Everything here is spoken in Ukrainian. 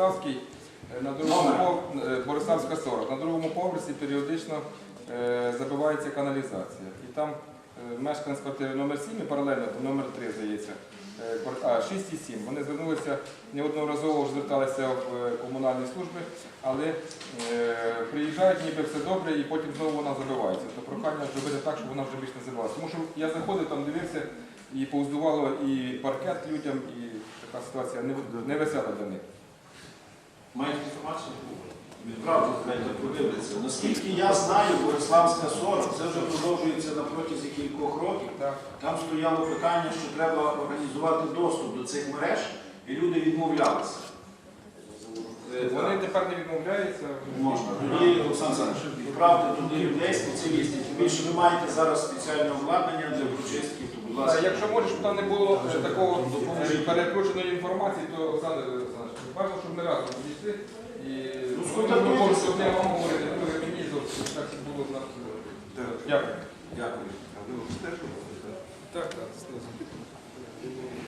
Бориславський, е, на другому пов- е, Бориславська 40. На другому поверсі періодично е, забивається каналізація. І там е, мешканець квартири номер 7 і паралельно там номер 3, здається. е, квар- А, 6 і 7. Вони звернулися неодноразово вже зверталися в е, комунальні служби, але е, приїжджають, ніби все добре, і потім знову вона забивається. То прохання зробити так, щоб вона вже більше не забивалася. Тому що я заходив, там дивився, і повздувало і паркет людям, і така ситуація не, не весела для них. Відправте, дайте подивитися. Наскільки я знаю, Бориславська 40, це вже продовжується на протязі кількох років. Там стояло питання, що треба організувати доступ до цих мереж, і люди відмовлялися. Е, Вони тепер не відмовляються. Можна. Тоді, Олександр Олександрович, відправте туди людей, спеціалістів. Тим більше ви маєте зараз спеціальне обладнання для прочистки, то будь ласка. Якщо може, щоб там не було е, такого е, перекрученої інформації, то Олександр Олександрович, бажано, щоб ми разом і Ну, ми сконтактуйтеся. можемо щоб не вам говорити, друге мені, зовсім так було знати. Дякую. Дякую. Так.